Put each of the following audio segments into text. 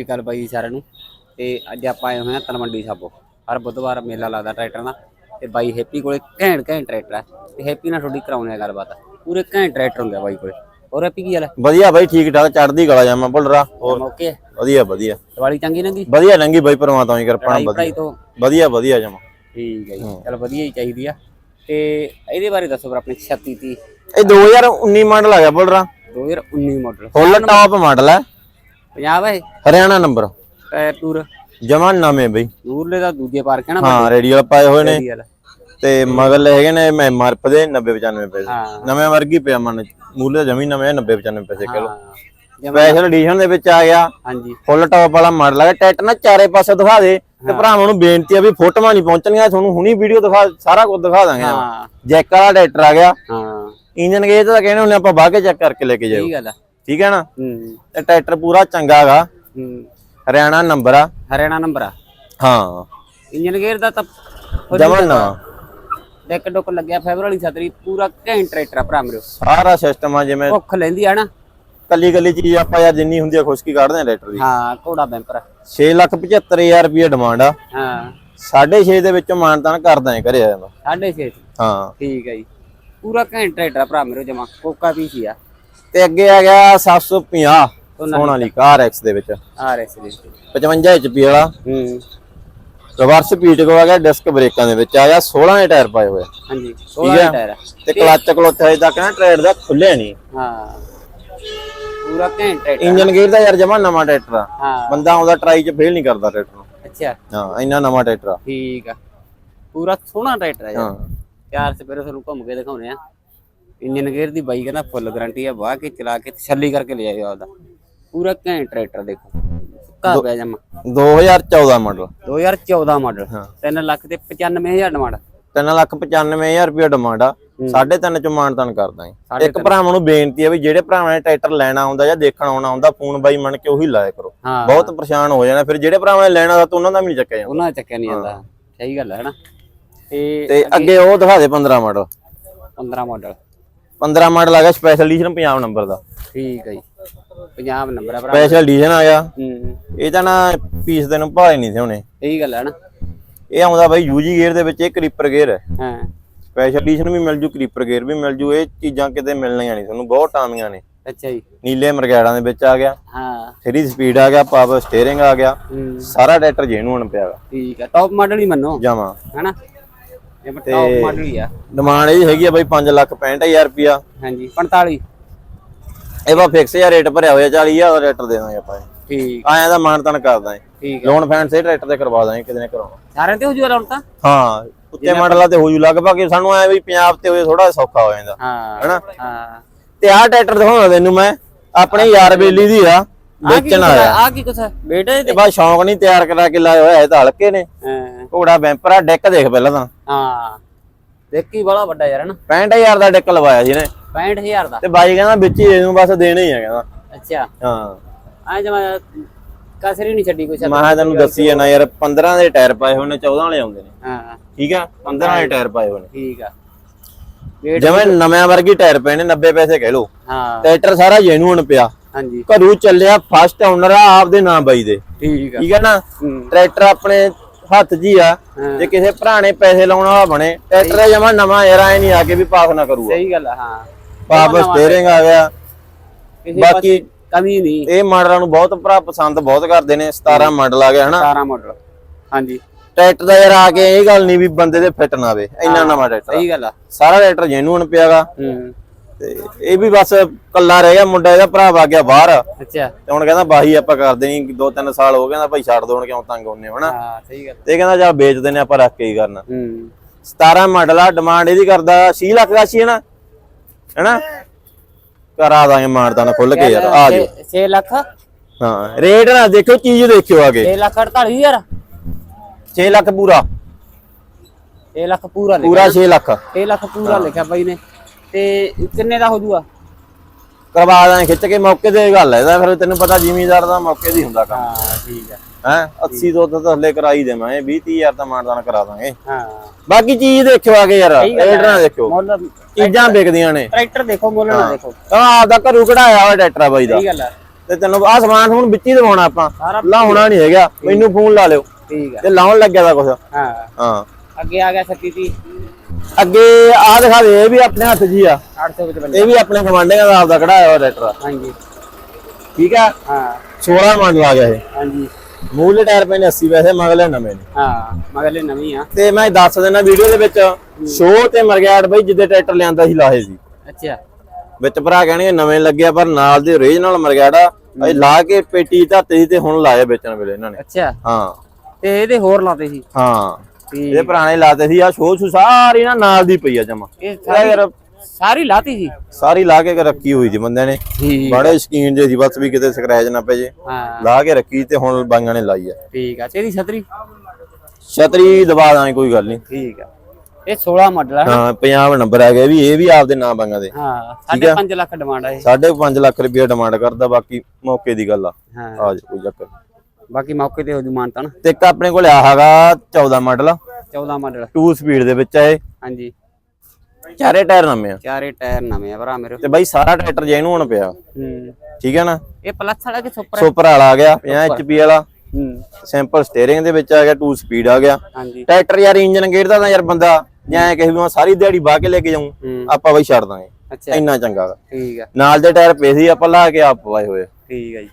ਸਤਿ ਸ਼੍ਰੀ ਅਕਾਲ ਬਾਈ ਸਾਰਿਆਂ ਨੂੰ। ਤੇ ਅੱਜ ਆਪਾਂ ਆਏ ਹੋਏ ਹਾਂ ਤਲਵੰਡੀ ਸਾਬੋ। ਹਰ ਬੁੱਧਵਾਰ ਮੇਲਾ ਲੱਗਦਾ ਟਰੈਕਟਰਾਂ ਦਾ। ਤੇ ਬਾਈ ਹੈਪੀ ਕੋਲੇ ਘੈਂਟ ਘੈਂਟ ਟਰੈਕਟਰ ਹੈ। ਤੇ ਹੈਪੀ ਨਾਲ ਥੋੜੀ ਕਰਾਉਣੇ ਆ ਗੱਲਬਾਤ। ਪੂਰੇ ਘੈਂਟ ਟਰੈਕਟਰ ਹੁੰਦੇ ਆ ਬਾਈ ਕੋਲੇ। ਹੋਰ ਹੈਪੀ ਕੀ ਹਾਲ ਹੈ? ਵਧੀਆ ਬਾਈ ਠੀਕ ਠਾਕ ਚੜਦੀ ਗਲਾ ਜਾਮਾ ਭੁੱਲਰਾ ਹੋਰ ਮੌਕੇ ਵਧੀਆ ਵਧੀਆ। ਦਿਵਾਲੀ ਚੰਗੀ ਲੰਗੀ ਵਧੀਆ ਲੰਗੀ ਬਾਈ ਪਰਮਾਤਮਾ ਦੀ ਕਿਰਪਾ ਨਾਲ ਵਧੀਆ। ਤੋਂ? ਵਧੀਆ ਵਧੀਆ ਜਮਾ। ਠੀਕ ਹੈ ਜੀ। ਚਲ ਵਧੀਆ ਹੀ ਚਾਹੀਦੀ ਆ। ਤੇ ਇਹਦੇ ਬਾਰੇ ਦੱਸੋ ਫਿਰ ਆਪਣੀ 36 30 ਇਹ 2019 ਮਾਡਲ ਆ ਗਿਆ ਭੁੱਲਰਾ 2019 ਮਾਡਲ ਫੁੱਲ ਟਾਪ ਮਾਡਲ ਹੈ। ਪੰਜਾਬ ਹੈ ਹਰਿਆਣਾ ਨੰਬਰ। Tyre tour. ਜਮਾ ਨਵੇਂ ਬਈ। ਦੂਰਲੇ ਦਾ ਦੂਜੇ ਪਾਰਕ ਹੈ ਨਾ ਹਾਂ ਰੇਡੀਅਲ ਪਾਏ ਹੋਏ ਨੇ। ਤੇ ਮਗਲ ਹੈਗੇ ਨੇ ਮੈਂ ਮਰਪ ਦੇ 90 95 ਪੈਸੇ ਨਵੇਂ ਵਰਗੀ ਪਿਆ ਮਨ ਮੂਲੇ ਜਮੀ ਨਵੇਂ 90 95 ਪੈਸੇ ਕਿਲੋ। ਸਪੈਸ਼ਲ ਐਡੀਸ਼ਨ ਦੇ ਵਿੱਚ ਆ ਗਿਆ। ਹਾਂਜੀ। ਫੁੱਲ ਟਾਪ ਵਾਲਾ ਮਾਡਲ ਹੈ ਟਰੈਕਟਰ ਨਾ ਚਾਰੇ ਪਾਸੇ ਦਿਖਾ ਦੇ। ਤੇ ਭਰਾਵਾਂ ਨੂੰ ਬੇਨਤੀ ਆ ਵੀ ਫੋਟੋਆਂ ਨਹੀਂ ਪਹੁੰਚਣਗੀਆਂ ਤੁਹਾਨੂੰ ਹੁਣੀ ਵੀਡੀਓ ਦਿਖਾ ਸਾਰਾ ਕੁਝ ਦਿਖਾ ਦਾਂਗੇ ਹਾਂ। ਜੈਕ ਵਾਲਾ ਟਰੈਕਟਰ ਆ ਗਿਆ। ਹਾਂ। ਇੰਜਨ ਗੇਜ ਤਾਂ ਕਹਿੰਦੇ ਹੁੰਦੇ ਆਪਾਂ ਬਾਹ ਕੇ ਚੈੱਕ ਕਰਕੇ ਲੈ ਕੇ ਜਾਓ ਸਹੀ ਗੱਲ ਆ। ਠੀਕ ਹੈ ਨਾ? ਹੂੰ। ਤੇ ਟਰੈਕਟਰ ਪੂਰਾ ਚੰਗਾ ਹੈਗਾ ਹੂੰ। ਹਰਿਆਣਾ ਨੰਬਰ ਆ। ਹਰਿਆਣਾ ਨੰਬਰ ਆ? ਹਾਂ। ਇੰਜਨ ਗੇਅਰ ਦਾ ਤਾਂ ਜਮਨ ਨਾ ਡੈਕ ਡੁੱਕ ਲੱਗਿਆ ਫਾਈਬਰ ਵਾਲੀ ਛਤਰੀ ਪੂਰਾ ਘੈਂਟ ਟਰੈਕਟਰ ਆ ਭਰਾ ਮੇਰੇ। ਸਾਰਾ ਸਿਸਟਮ ਆ ਜਿਵੇਂ ਭੁੱਖ ਲੈਂਦੀ ਆ ਨਾ। ਕੱਲੀ ਕੱਲੀ ਚੀਜ਼ ਆਪਾਂ ਯਾਰ ਜਿੰਨੀ ਹੁੰਦੀ ਆ ਖੁਸ਼ਕੀ ਕੱਢਦੇ ਆ ਟਰੈਕਟਰ ਦੀ। ਹਾਂ ਘੋੜਾ ਬੈਂਪਰ ਆ। 675000 ਰੁਪਏ ਡਿਮਾਂਡ ਆ। ਹਾਂ। 6.5 ਦੇ ਵਿੱਚੋਂ ਮਾਨਤਾਨ ਕਰਦਾ ਹੈ ਘਰੇ ਆ ਜਾਂਦਾ। ਸਾਢੇ ਛੇ। ਚ। ਹਾਂ। ਠੀਕ ਹੈ ਜੀ। ਪੂਰਾ ਘੈਂਟ ਟਰੈਕਟਰ ਆ ਭਰਾ ਮੇਰੇ ਜਮਾ। ਕੋਕਾ ਵੀ ਸੀ ਆ। ਤੇ ਅੱਗੇ ਆ ਗਿਆ 750 ਸੋਨਾਲੀਕਾ RX ਦੇ ਵਿੱਚ। ਰਹੇ ਸੀ 55 HP ਵਾਲਾ। ਹੂੰ। ਰਿਵਰਸ ਪੀਟ ਕੋ ਆ ਗਿਆ ਡਿਸਕ ਬ੍ਰੇਕਾਂ ਦੇ ਵਿੱਚ। ਆ ਗਿਆ 16 ਦੇ ਟਾਇਰ ਪਾਏ ਹੋਏ। ਹਾਂਜੀ ਠੀਕ 16 ਹੈ ਟਾਇਰ। ਤੇ ਕਲੱਚ ਕਲੋਥ ਹਜੇ ਤੱਕ ਨਾ ਟਰੈਕਟਰ ਦਾ ਖੁੱਲਿਆ ਨਹੀਂ। ਹਾਂ। ਪੂਰਾ ਘੈਂਟ ਟਰੈਕਟਰ ਇੰਜਨ ਗੇਅਰ ਦਾ ਯਾਰ ਜਮਾ ਨਵਾਂ ਟਰੈਕਟਰ ਆ। ਬੰਦਾ ਆਉਂਦਾ ਟਰਾਈ 'ਚ ਫੇਲ ਨਹੀਂ ਕਰਦਾ ਟਰੈਕਟਰ ਨੂੰ। ਅੱਛਾ। ਹਾਂ ਇੰਨਾ ਨਵਾਂ ਟਰੈਕਟਰ ਆ। ਠੀਕ ਆ। ਪੂਰਾ ਸੋਹਣਾ ਟਰੈਕਟਰ ਆ ਯਾਰ। ਹਾਂ। ਚਾਰ ਸਪੇਰੇ ਤੁਹਾਨੂੰ ਘੁੰਮ ਕੇ ਦਿਖਾਉਣੇ ਆ। ਇੰਜਨ ਗੇਅਰ ਦੀ ਬਾਈ ਕਹਿੰਦਾ ਫੁੱਲ ਗਾਰੰਟੀ ਆ ਵਾਹ ਕੇ ਚਲਾ ਕੇ ਤਸੱਲੀ ਕਰਕੇ ਲੈ ਜਾਇਓ ਆਪਦਾ। ਪੂਰਾ ਘੈਂਟ ਟਰੈਕਟਰ ਦੇਖੋ ਕਾ ਪਿਆ ਜਮਾ। 2014 ਮਾਡਲ 2014 ਮਾਡਲ ਹਾਂ। 3 ਲੱਖ ਤੇ 95000 ਡਿਮਾਂਡ 395000 ਰੁਪਏ ਡਿਮਾਂਡ ਆ। ਸਾਢੇ ਤਿੰਨ ਚ ਮਾਨਤਾਨ ਕਰਦਾ ਹੈ ਇੱਕ ਭਰਾਵਾਂ ਨੂੰ ਬੇਨਤੀ ਹੈ ਵੀ ਜਿਹੜੇ ਭਰਾਵਾਂ ਨੇ ਟਰੈਕਟਰ ਲੈਣਾ ਹੁੰਦਾ ਜਾਂ ਦੇਖਣ ਆਉਣਾ ਹੁੰਦਾ ਫੋਨ ਬਾਈ ਮੰਨ ਕੇ ਉਹੀ ਲਾਇਆ ਕਰੋ। ਬਹੁਤ ਪਰੇਸ਼ਾਨ ਹੋ ਜਾਣਾ। ਫਿਰ ਜਿਹੜੇ ਭਰਾਵਾਂ ਨੇ ਲੈਣਾ ਤਾਂ ਉਹਨਾਂ ਦਾ ਵੀ ਨਹੀਂ ਚੱਕਿਆ ਜਾਂਦਾ। ਉਹਨਾਂ ਦਾ ਚੱਕਿਆ ਨਹੀਂ ਜਾਂਦਾ। ਸਹੀ ਗੱਲ ਹੈ ਨਾ? ਤੇ ਅੱਗੇ ਉਹ ਦਿਖਾ ਦੇ 15 ਮਾਡਲ 15 ਮਾਡਲ 15 ਮਾਡਲ ਆ ਗਿਆ ਸਪੈਸ਼ਲ ਐਡੀਸ਼ਨ ਪੰਜਾਬ ਨੰਬਰ ਦਾ। ਠੀਕ ਹੈ ਜੀ। ਪੰਜਾਬ ਨੰਬਰ ਆ ਭਰਾ। ਸਪੈਸ਼ਲ ਐਡੀਸ਼ਨ ਆ ਗਿਆ। ਹੂੰ ਇਹ ਤਾਂ ਨਾ ਪੀਸ ਦੇ ਨੂੰ ਭਾਲੇ ਨਹੀਂ ਸੀ ਹੋਣੇ। ਸਹੀ ਗੱਲ ਹੈ ਨਾ। ਇਹ ਆਉਂਦਾ ਬਾਈ ਯੂਜੀ ਗੇਅਰ ਦੇ ਵਿੱਚ ਇਹ ਕਰੀਪਰ ਗੇਅਰ ਹੈ। ਹਾਂ ਸਪੈਸ਼ਲ ਐਡੀਸ਼ਨ ਵੀ ਮਿਲ ਜੂ ਕਰੀਪਰ ਗੇਅਰ ਵੀ ਮਿਲ ਜੂ। ਇਹ ਚੀਜ਼ਾਂ ਕਿਤੇ ਮਿਲਣੀਆਂ ਨਹੀਂ ਤੁਹਾਨੂੰ ਬਹੁਤ ਟਾਮੀਆਂ ਨੇ। ਅੱਛਾ ਜੀ। ਨੀਲੇ ਮਰਗੈੜਾਂ ਦੇ ਵਿੱਚ ਆ ਗਿਆ। ਹਾਂ। 3 ਸਪੀਡ ਆ ਗਿਆ ਪਾਵਰ ਸਟੀਅਰਿੰਗ ਆ ਗਿਆ। ਹੂੰ। ਸਾਰਾ ਟਰੈਕਟਰ ਜੈਨੂਨ ਪਿਆਗਾ ਠੀਕ ਹੈ ਟੌਪ ਮਾਡਲ ਹੀ ਮੰਨੋ। ਜਮਾ ਹੈਨਾ? ਇਹ ਟੌਪ ਮਾਡਲ ਹੀ ਆ। ਡਿਮਾਂਡ ਇਹਦੀ ਹੈਗੀ ਆ ਬਾਈ 5 ਲੱਖ 65000 ਰੁਪਿਆ ਹਾਂਜੀ 45 ਇਹ ਬਾ ਫਿਕਸ ਜਾਂ ਰੇਟ ਭਰਿਆ ਹੋਇਆ 40000 ਦਾ ਟਰੈਕਟਰ ਦੇ ਦਾਂਗੇ ਆਪਾਂ ਠੀਕ। ਆਇਆ ਦਾ ਮਾਨਤਨ ਕਰਦਾ ਹੈ ਠੀਕ ਹੈ ਲੋਨ ਫਾਈਨੈਂਸ ਇਹ ਟਰੈਕਟਰ ਤੇ ਕਰਵਾ ਦਾਂਗੇ ਕਿਤੇ ਨੇ ਕਰਾਉਣਾ। ਸਾਰਿਆਂ ਤੇ ਹੋ ਜੂਗਾ ਹੁਣ ਤਾਂ? ਹਾਂ ਉੱਤੇ ਮਾਡਲਾਂ ਤੇ ਹੋ ਜੂ ਲਗਭਗ ਸਾਨੂੰ ਐ ਵੀ ਪੰਜਾਬ ਤੇ ਹੋਏ ਥੋੜਾ ਸੌਖਾ ਹੋ ਜਾਂਦਾ। ਹਾਂ ਹੈਨਾ? ਹਾਂ। ਤੇ ਆਹ ਟਰੈਕਟਰ ਦਿਖਾਉਣਾ ਤੈਨੂੰ ਮੈਂ ਆਪਣੇ ਯਾਰ ਬੇਲੀ ਦੀ ਆ। ਵੇਚਣ ਆਇਆ ਆ ਕੀ ਕੁਛ? ਹੈ ਬੇਟੇ ਤੇ ਬਾ ਸ਼ੌਂਕ ਨਹੀਂ ਤਿਆਰ ਕਰਾ ਕੇ ਲਾਇਆ ਹੋਇਆ ਇਹ ਤਾਂ ਹਲਕੇ ਨੇ। ਘੋੜਾ ਬੈਂਪਰ ਆ ਡੈਕ ਦੇਖ ਪਹਿਲਾਂ ਤਾਂ। ਹਾਂ। ਦੇਖੀ ਬੜਾ ਵੱਡਾ ਯਾਰ ਹਨਾ 65000 ਦਾ ਡੈਕ ਲਵਾਇਆ ਜੀ ਨੇ 65000 ਦਾ? ਤੇ ਬਾਈ ਕਹਿੰਦਾ ਵਿੱਚ ਹੀ ਦੇ ਦੂੰ ਬਸ ਦੇਣੇ ਹੀ ਆ ਕਹਿੰਦਾ। ਅੱਛਾ। ਹਾਂ। ਆ ਜਮਾ ਕਸਰੀ ਨਹੀਂ ਛੱਡੀ ਕੋਈ ਛੱਡ ਮੈਂ ਤੈਨੂੰ ਦੱਸੀ ਜਾਣਾ ਯਾਰ 15 ਦੇ ਟਾਇਰ ਪਾਏ ਨੇ 14 ਵਾਲੇ ਆਉਂਦੇ ਨੇ। ਹਾਂ। ਠੀਕ ਆ? 15 ਦੇ ਟਾਇਰ ਪਾਏ ਨੇ। ਠੀਕ ਆ। ਜਿਵੇਂ ਨਵੇਂ ਵਰਗੀ ਟਾਇਰ ਪਏ ਨੇ 90 ਪੈਸੇ ਕਹਿ ਲੋ ਹਾਂ। ਟਰੈਕਟਰ ਸਾਰਾ ਜੈਨੂਨ ਪਿਆ। ਹਾਂਜੀ। ਘਰੂ ਚੱਲਿਆ ਫਸਟ ਓਨਰ ਆ ਆਪਦੇ ਨਾਂ ਬਾਈ ਦੇ। ਠੀਕ ਆ। ਠੀਕ ਹੈ ਨਾ? ਟਰੈਕਟਰ ਆਪਣੇ ਹੱਥ ਹੀ ਆ। ਜੇ ਕਿਸੇ ਭਰਾ ਨੇ ਪੈਸੇ ਲਾਉਣ ਵਾਲਾ ਬਣੇ ਟਰੈਕਟਰ ਜਮਾ ਨਵਾਂ ਯਾਰ ਐ ਨਹੀਂ ਆ ਕੇ ਵੀ ਪਾਸ ਨਾ ਕਰੂਗਾ। ਸਹੀ ਗੱਲ ਆ ਹਾਂ। ਪਾਵਰ ਸਟੀਅਰਿੰਗ ਆ ਗਿਆ। ਬਾਕੀ- ਕਮੀ ਨਹੀਂ। ਇਹ ਮਾਡਲਾਂ ਨੂੰ ਬਹੁਤ ਭਰਾ ਪਸੰਦ ਬਹੁਤ ਕਰਦੇ ਨੇ 17 ਮਾਡਲ ਆ ਗਿਆ ਹਨਾ? 17 ਮਾਡਲ। ਹਾਂਜੀ। ਟਰੈਕਟਰ ਦਾ ਯਾਰ ਆ ਕੇ ਇਹ ਗੱਲ ਨਹੀਂ ਵੀ ਬੰਦੇ ਦੇ ਫਿੱਟ ਨਾ ਆਵੇ ਇੰਨਾ ਨਵਾਂ ਟਰੈਕਟਰ। ਸਹੀ ਗੱਲ ਆ। ਸਾਰਾ ਟਰੈਕਟਰ ਜੈਨੂਨ ਪਿਆਗਾ ਹੂੰ। ਤੇ ਇਹ ਵੀ ਬਸ ਕੱਲਾ ਰਹਿ ਗਿਆ ਮੁੰਡਾ ਇਹਦਾ ਭਰਾ ਵਾ ਗਿਆ ਬਾਹਰ। ਅੱਛਾ। ਤੇ ਹੁਣ ਕਹਿੰਦਾ ਬਾਹੀ ਆਪਾਂ ਕਰਦੇ ਨਹੀਂ ਦੋ ਤਿੰਨ ਸਾਲ ਹੋ ਗਏ ਕਹਿੰਦਾ ਭਾਈ ਛੱਡ ਦੋਣ ਕਿਉਂ ਤੰਗ ਹੁੰਨੇ ਹਨਾ? ਹਾਂ ਸਹੀ ਗੱਲ। ਤੇ ਕਹਿੰਦਾ ਜਾ ਵੇਚਦੇ ਨੇ ਆਪਾਂ ਰੱਖ ਕੇ ਹੀ ਕਰਨਾ। ਹੂੰ। 17 ਮਾਡਲ ਆ ਡਿਮਾਂਡ ਇਹਦੀ ਕਰਦਾ 6 ਲੱਖ ਦਾ ਸੀ ਹਨਾ? ਹੈਨਾ? ਕਰਾ ਦਾਂਗੇ ਮਾਰਦਾਨਾ ਖੁੱਲ ਕੇ ਯਾਰ ਆ ਜਾਓ। 6 ਲੱਖ? ਹਾਂ ਰੇਟ ਨਾ ਦੇਖਿਓ ਚੀਜ਼ ਦੇਖਿਓ ਆਗੇ 6 ਲੱਖ 48000 6 ਲੱਖ ਪੂਰਾ। 6 ਲੱਖ ਪੂਰਾ ਲਿਖਿਆ। ਪੂਰਾ 6 ਲੱਖ। 6 ਲੱਖ ਪੂਰਾ ਲਿਖਿਆ ਬਾਈ ਨੇ। ਤੇ ਕਿੰਨੇ ਦਾ ਹੋ ਜੂਗਾ? ਕਰਵਾ ਦਾਂਗੇ ਖਿੱਚ ਕੇ ਮੌਕੇ ਤੇ ਇਹ ਗੱਲ ਹੈ ਇਹਦਾ ਫਿਰ ਤੈਨੂੰ ਪਤਾ ਜ਼ਿਮੀਦਾਰ ਦਾ ਮੌਕੇ ਦੀ ਹੁੰਦਾ ਕੰਮ। ਹਾਂ ਠੀਕ ਆ ਹੈ 80 ਤੋਂ ਤਾਂ ਥੱਲੇ ਕਰਾਈ ਦੇਵਾਂਗੇ 20 30000 ਦਾ ਮਾਨਦਾਨ ਕਰਾ ਦਾਂਗੇ। ਹਾਂ। ਬਾਕੀ ਚੀਜ਼ ਦੇਖਿਓ ਯਾਰ ਗੱਲ ਰੇਟ ਨਾ ਹੈ। ਦੇਖਿਓ। ਮੁੱਲ ਚੀਜ਼ਾਂ ਵਿਕਦੀਆਂ ਨੇ। ਟਰੈਕਟਰ ਦੇਖੋ ਮੁੱਲ ਨਾ ਦੇਖੋ। ਆ ਆਪਦਾ ਘਰੂ ਕਢਾਇਆ ਹੋਇਆ ਟਰੈਕਟਰ ਆ ਬਾਈ ਦਾ। ਸਹੀ ਗੱਲ ਆ ਤੇ ਤੈਨੂੰ ਆ ਸਮਾਨ ਹੁਣ ਵਿੱਚ ਹੀ ਦਵਾਉਣਾ ਆਪਾਂ। ਲਾਉਣਾ ਨਹੀਂ ਹੈਗਾ। ਮੈਨੂੰ ਫੋਨ ਲਾ ਲਿਓ। ਠੀਕ ਆ ਤੇ ਲਾਉਣ ਲੱਗਿਆ ਦਾ ਕੁਛ। ਹਾਂ। ਹਾਂ। ਅੱਗੇ ਆ ਗਿਆ 36 30 ਅੱਗੇ ਆ ਦਿਖਾ ਦੇ ਇਹ ਵੀ ਆਪਣੇ ਹੱਥ 'ਚ ਹੀ ਆ 855 ਇਹ ਵੀ ਆਪਣੇ ਕਮਾਂਡਿਆਂ ਦਾ ਆਪਦਾ ਕਢਾਇਆ ਹੋਇਆ ਟਰੈਕਟਰ ਹਾਂਜੀ। ਠੀਕ ਆ? ਹਾਂ। 16 ਮਾਡਲ ਆ ਗਿਆ ਇਹ। ਹਾਂਜੀ। ਮੂਲੇ ਟਾਇਰ ਪਏ ਨੇ 80 ਪੈਸੇ ਮਗਲੇ ਨਵੇਂ ਨੇ ਹਾਂ ਮਗਲੇ ਨਵੀਂ ਆ। ਤੇ ਮੈਂ ਦੱਸ ਦੇਣਾ ਵੀਡੀਓ ਦੇ ਵਿੱਚ ਸ਼ੋਅ ਤੇ ਮਰਗਿਆੜ ਬਈ ਜਿੱਦੇ ਟਰੈਕਟਰ ਲਿਆਂਦਾ ਸੀ ਲਾਹੇ ਸੀ ਅੱਛਾ। ਵਿੱਚ ਭਰਾ ਕਹਿਣਗੇ ਨਵੇਂ ਲੱਗਿਆ ਪਰ ਨਾਲ ਦੇ ਓਰੀਜਨਲ ਮਰਗਿਆੜਾ ਇਹ ਲਾ ਕੇ ਪੇਟੀ ਧਰਤੀ ਤੇ ਹੁਣ ਲਾਇਆ ਵੇਚਣ ਵੇਲੇ ਇਹਨਾਂ ਨੇ। ਅੱਛਾ। ਹਾਂ। ਤੇ ਇਹਦੇ ਹੋਰ ਲਾਤੇ ਸੀ? ਹਾਂ। ਇਹ ਪੁਰਾਣੇ ਲਾਤੇ ਸੀ ਆ ਸ਼ੋਅ ਸ਼ੂ ਸਾਰੀ ਨਾ ਨਾਲ ਦੀ ਪਈ ਆ ਜਮਾ। ਇਹ ਸਾਰੀ ਯਾਰ। ਸਾਰੀ ਲਾਤੀ ਸੀ? ਸਾਰੀ ਲਾ ਕੇ ਰੱਖੀ ਹੋਈ ਸੀ ਬੰਦਿਆਂ ਨੇ। ਬੜੇ ਸ਼ਕੀਨ ਜੇ ਸੀ ਬਸ ਵੀ ਕਿਤੇ ਸਕ੍ਰੈਚ ਨਾ ਪੈ ਜੇ। ਹਾਂ। ਲਾ ਕੇ ਰੱਖੀ ਤੇ ਹੁਣ ਬਾਈਆਂ ਨੇ ਲਾਈ ਆ। ਠੀਕ ਆ। ਤੇਰੀ ਛਤਰੀ? ਛਤਰੀ ਦਬਾ ਦਾਂਗੇ ਕੋਈ ਗੱਲ ਨਹੀਂ। ਠੀਕ ਆ। ਇਹ 16 ਮਾਡਲ ਆ। ਹਾਂ ਪੰਜਾਬ ਨੰਬਰ ਆ ਗਿਆ ਵੀ ਇਹ ਵੀ ਆਪਦੇ ਨਾਂ ਬਾਈਆਂ ਦੇ। ਹਾਂ ਸਾਢੇ ਪੰਜ ਲੱਖ ਡਿਮਾਂਡ ਆ ਇਹ। ਸਾਢੇ ਪੰਜ ਲੱਖ ਰੁਪਏ ਡਿਮਾਂਡ ਕਰਦਾ ਬਾਕੀ ਮੌਕੇ ਦੀ ਗੱਲ ਆ। ਹਾਂ। ਆ ਜਾ ਕੋਈ ਚੱਕਰ। ਬਾਕੀ ਮੌਕੇ ਤੇ ਹੋ ਜੂ ਮਾਨਤਾ ਨਾ। ਤੇ ਇੱਕ ਆਪਣੇ ਕੋਲ ਆ ਹੈਗਾ 14 ਮਾਡਲ। 14 ਮਾਡਲ। 2 ਸਪੀਡ ਦੇ ਵਿੱਚ ਆ ਇਹ। ਹਾਂਜੀ। ਚਾਰੇ ਟਾਇਰ ਨਵੇਂ ਆ। ਚਾਰੇ ਟਾਇਰ ਨਵੇਂ ਆ ਭਰਾ ਮੇਰੇ। ਤੇ ਬਾਈ ਸਾਰਾ ਟਰੈਕਟਰ ਜੈਨੂੰ ਹੁਣ ਪਿਆ। ਹੂੰ। ਠੀਕ ਹੈ ਨਾ? ਇਹ ਪਲੱਸ ਵਾਲਾ ਕਿ ਸੁਪਰ ਸੁਪਰ ਵਾਲਾ ਆ ਗਿਆ 50 HP ਵਾਲਾ। ਹੂੰ। ਸਿੰਪਲ ਸਟੀਅਰਿੰਗ ਦੇ ਵਿੱਚ ਆ ਗਿਆ 2 ਸਪੀਡ ਆ ਗਿਆ। ਹਾਂਜੀ। ਟਰੈਕਟਰ ਯਾਰ ਇੰਜਨ ਗੇੜਦਾ ਤਾਂ ਯਾਰ ਬੰਦਾ ਜਾਂ ਕਹੇ ਵੀ ਮੈਂ ਸਾਰੀ ਦਿਹਾੜੀ ਬਾਹ ਕੇ ਲੈ ਕੇ ਹੂੰ। ਆਪਾਂ ਬਾਈ ਛੱਡ ਦਾਂਗੇ। ਅੱਛਾ। ਇੰਨਾ ਚੰਗਾ। ਠੀਕ ਆ। ਨਾਲ ਦੇ ਟਾਇਰ ਪਏ ਸੀ ਆਪਾਂ ਲਾ ਕੇ ਆਪ ਪਵਾਏ ਹੋਏ। ਠੀਕ ਆ ਜੀ।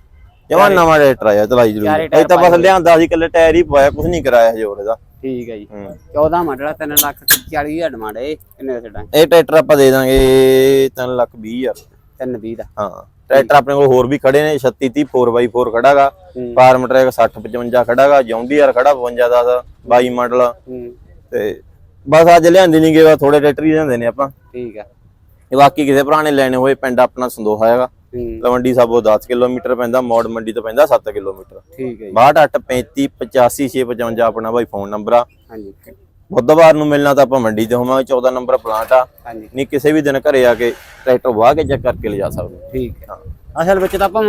ਜਮਾ ਨਵਾਂ ਟਰੈਕਟਰ ਆਇਆ ਚਲਾਈ ਜ਼ਰੂਰ ਇਹ ਤਾਂ ਬਸ ਲਿਆਂਦਾ ਸੀ ਇਕੱਲੇ ਟਾਇਰ ਹੀ ਪਵਾਇਆ ਕੁਝ ਨਹੀਂ ਕਰਾਇਆ ਹਜੇ ਹੋਰ ਇਹਦਾ। ਠੀਕ ਆ ਜੀ। ਹੂੰ। 14 ਮਾਡਲ 3 ਲੱਖ ਤੇ 40 ਹਜ਼ਾਰ ਡਿਮਾਂਡ ਹੈ ਕਿੰਨੇ ਦਾ ਛੱਡਾਂ ਇਹ ਟਰੈਕਟਰ ਆਪਾਂ ਦੇ ਦਾਂਗੇ 3 ਲੱਖ 20 ਹਜ਼ਾਰ। 320 ਦਾ। ਹਾਂ ਟਰੈਕਟਰ ਆਪਣੇ ਕੋਲ ਹੋਰ ਵੀ ਖੜੇ ਨੇ 36 30 4x4 ਖੜਾਗਾ। ਹੂੰ। ਫਾਰਮ ਟਰੈਕ 60 55 ਖੜਾਗਾ ਜੌਂਡੀਆਰ ਖੜਾ 52 10 22 ਮਾਡਲ। ਹੂੰ। ਤੇ ਬਸ ਅੱਜ ਲਿਆਂਦੀ ਨਹੀਂ ਗਏ ਥੋੜੇ ਟਰੈਕਟਰ ਹੀ ਲਿਆਂਦੇ ਨੇ ਆਪਾਂ। ਠੀਕ ਆ। ਤੇ ਬਾਕੀ ਕਿਸੇ ਭਰਾ ਨੇ ਲੈਣੇ ਹੋਏ ਪਿੰਡ ਆਪਣਾ ਸੰਦੋਹਾ ਹੈਗਾ। ਹੂੰ ਤਲਵੰਡੀ ਸਾਬੋ 10 ਕਿਲੋਮੀਟਰ ਪੈਂਦਾ ਮੌੜ ਮੰਡੀ ਤੋਂ ਪੈਂਦਾ 7 ਕਿਲੋਮੀਟਰ। ਠੀਕ ਹੈ ਜੀ। 6235 85655 ਆਪਣਾ ਬਾਈ ਫੋਨ ਨੰਬਰ ਆ। ਹਾਂਜੀ। ਬੁੱਧਵਾਰ ਨੂੰ ਮਿਲਣਾ ਤਾਂ ਆਪਾਂ ਮੰਡੀ ਤੇ ਹੋਵਾਂਗੇ 14 ਨੰਬਰ ਪਲਾਂਟ ਆ। ਨਹੀਂ ਕਿਸੇ ਵੀ ਦਿਨ ਘਰੇ ਆ ਕੇ ਟਰੈਕਟਰ ਵਾਹ ਕੇ ਚੈੱਕ ਕਰਕੇ ਲਿਜਾ ਸਕਦੇ ਹੋ। ਠੀਕ ਹੈ। ਅਸਲ ਵਿੱਚ ਤਾਂ ਆਪਾਂ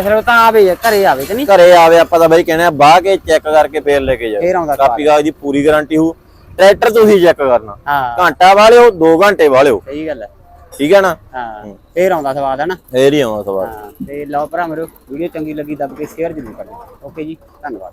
ਅਸਲ ਵਿੱਚ ਤਾਂ ਆਵੇ ਘਰੇ ਆਵੇ ਕਿ ਨਹੀਂ। ਘਰੇ ਆਵੇ ਆਪਾਂ ਤਾਂ ਬਾਈ ਕਹਿੰਦੇ ਆ ਬਾਹ ਕੇ ਚੈੱਕ ਕਰਕੇ ਫੇਰ ਲੈ ਕੇ ਜਾਓ। ਕਾਪੀ ਕਾਗਜ਼ ਦੀ ਪੂਰੀ ਗਾਰੰਟੀ ਹੋ ਟਰੈਕਟਰ ਤੁਸੀਂ ਚੈੱਕ ਕਰਨਾ। ਹਾਂ। ਘੰਟਾ ਵਾਲਿਓ 2 ਘੰਟੇ ਵਾਲਿਓ। ਸਹੀ ਗੱਲ ਹੈ। ਠੀਕ ਹੈ ਨਾ? ਹਾਂ ਫੇਰ ਆਉਂਦਾ ਸਵਾਦ ਹੈ ਨਾ ਫੇਰ ਹੀ ਆਉਂਦਾ ਸਵਾਲ ਹਾਂ ਤੇ ਲਓ ਭਰਾ ਮੇਰੇ ਵੀਡੀਓ ਚੰਗੀ ਲੱਗੀ ਦੱਬ ਕੇ ਸ਼ੇਅਰ ਜ਼ਰੂਰ ਕਰਨਾ। ਓਕੇ ਜੀ ਧੰਨਵਾਦ।